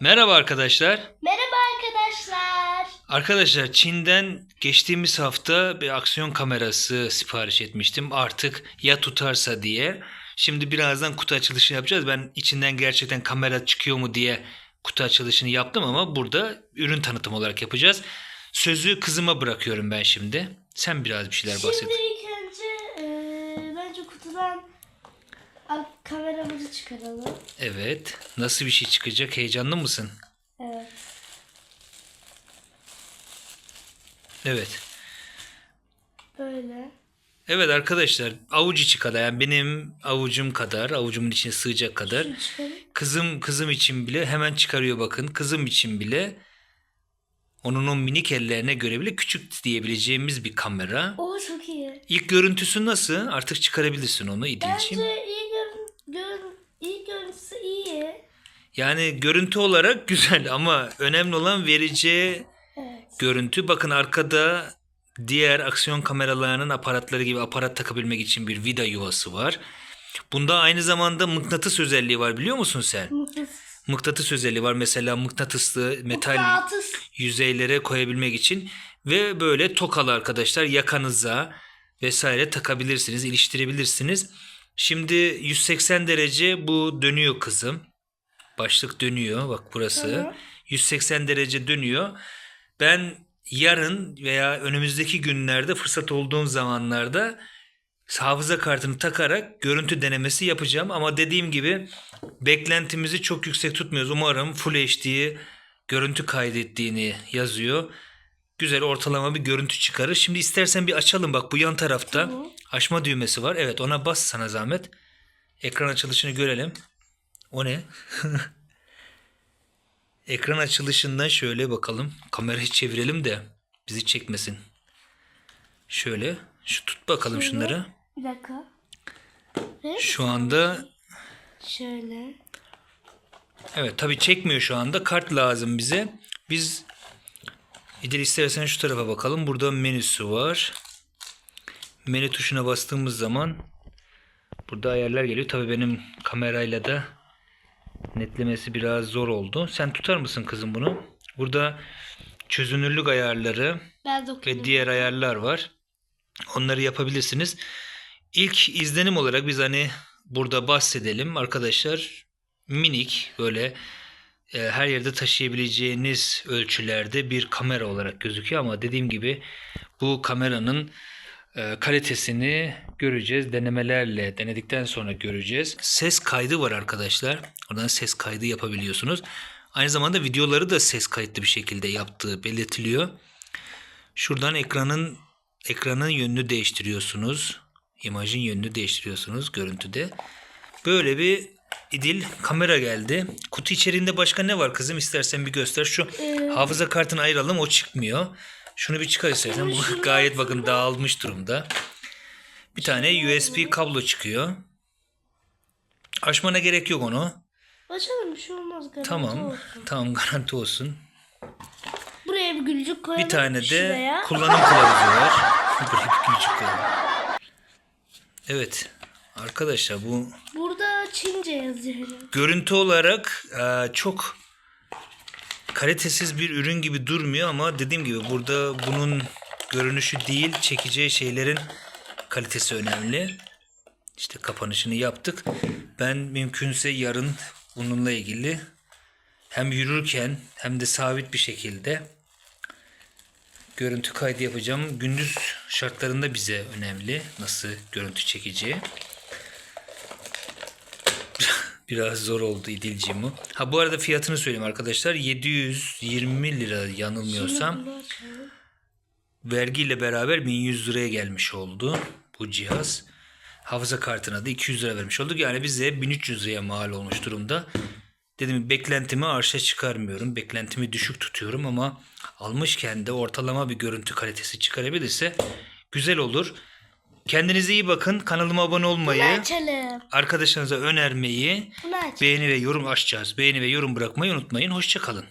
Merhaba arkadaşlar. Merhaba arkadaşlar. Arkadaşlar Çin'den geçtiğimiz hafta bir aksiyon kamerası sipariş etmiştim. Artık ya tutarsa diye. Şimdi birazdan kutu açılışı yapacağız. Ben içinden gerçekten kamera çıkıyor mu diye kutu açılışını yaptım ama burada ürün tanıtım olarak yapacağız. Sözü kızıma bırakıyorum ben şimdi. Sen biraz bir şeyler bahset. Şimdi ilk önce e, bence kutudan al- kameramızı çıkaralım. Evet. Nasıl bir şey çıkacak? Heyecanlı mısın? Evet. Evet. Böyle. Evet arkadaşlar avuç içi kadar yani benim avucum kadar avucumun içine sığacak kadar kızım kızım için bile hemen çıkarıyor bakın kızım için bile onun o minik ellerine göre bile küçük diyebileceğimiz bir kamera. Oo çok iyi. İlk görüntüsü nasıl? Artık çıkarabilirsin onu İdil'ciğim. Bence iyi görün, görün, iyi görüntüsü iyi. Yani görüntü olarak güzel ama önemli olan vereceği Evet. görüntü. Bakın arkada diğer aksiyon kameralarının aparatları gibi aparat takabilmek için bir vida yuvası var. Bunda aynı zamanda mıknatıs özelliği var biliyor musun sen? Mıknatıs. Mıknatıs özelliği var mesela mıknatıslı metal Mıknatıs. yüzeylere koyabilmek için ve böyle tokalı arkadaşlar yakanıza vesaire takabilirsiniz, iliştirebilirsiniz. Şimdi 180 derece bu dönüyor kızım. Başlık dönüyor bak burası. Hı. 180 derece dönüyor. Ben yarın veya önümüzdeki günlerde fırsat olduğum zamanlarda hafıza kartını takarak görüntü denemesi yapacağım. Ama dediğim gibi beklentimizi çok yüksek tutmuyoruz. Umarım Full HD görüntü kaydettiğini yazıyor. Güzel ortalama bir görüntü çıkarır. Şimdi istersen bir açalım bak bu yan tarafta Tamam. açma düğmesi var. Evet ona bas sana zahmet. Ekran açılışını görelim. O ne? Ekran açılışından şöyle bakalım. Kamerayı çevirelim de bizi çekmesin. Şöyle. Şu tut bakalım Şöyle. şunları. Bir dakika. Ve Şu anda şöyle. evet tabi çekmiyor şu anda. Kart lazım bize. Biz İdil istersen şu tarafa bakalım. Burada menüsü var. Menü tuşuna bastığımız zaman burada ayarlar geliyor. Tabi benim kamerayla da netlemesi biraz zor oldu. Sen tutar mısın kızım bunu? Burada çözünürlük ayarları ve diğer ayarlar var. Onları yapabilirsiniz. İlk izlenim olarak biz hani burada bahsedelim arkadaşlar. Minik böyle e, her yerde taşıyabileceğiniz ölçülerde bir kamera olarak gözüküyor ama dediğim gibi bu kameranın kalitesini göreceğiz. Denemelerle denedikten sonra göreceğiz. Ses kaydı var arkadaşlar. Oradan ses kaydı yapabiliyorsunuz. Aynı zamanda videoları da ses kayıtlı bir şekilde yaptığı belirtiliyor. Şuradan ekranın ekranın yönünü değiştiriyorsunuz. İmajın yönünü değiştiriyorsunuz görüntüde. Böyle bir idil kamera geldi. Kutu içerisinde başka ne var kızım? İstersen bir göster. Şu Ee, hafıza kartını ayıralım. O çıkmıyor. Şunu bir çıkar istersen. Bu gayet bakın dağılmış durumda. Bir tane USB kablo çıkıyor. Açmana gerek yok onu. Açalım bir şey olmaz. garanti Tamam. olsun. Tamam garanti olsun. Buraya bir gülücük koyalım. Bir tane de Şuraya. kullanım kılavuzu var. Buraya bir küçük koyalım. Evet. Arkadaşlar bu Burada Çince yazıyor. görüntü olarak e, çok kalitesiz bir ürün gibi durmuyor ama dediğim gibi burada bunun görünüşü değil çekeceği şeylerin kalitesi önemli. İşte kapanışını yaptık. Ben mümkünse yarın bununla ilgili hem yürürken hem de sabit bir şekilde görüntü kaydı yapacağım. Gündüz şartlarında bize önemli nasıl görüntü çekeceği. Biraz zor oldu İdilciğim o. Ha bu arada fiyatını söyleyeyim arkadaşlar. 720 lira yanılmıyorsam. Vergiyle beraber 1100 liraya gelmiş oldu bu cihaz. Hafıza kartına da 200 lira vermiş olduk. Yani bize 1300 liraya mal olmuş durumda. Dedim beklentimi arşa çıkarmıyorum. Beklentimi düşük tutuyorum ama almışken de ortalama bir görüntü kalitesi çıkarabilirse güzel olur. Kendinize iyi bakın. Kanalıma abone olmayı, açalım. arkadaşlarınıza önermeyi, Bunu aç. beğeni ve yorum açacağız. Beğeni ve yorum bırakmayı unutmayın. Hoşçakalın.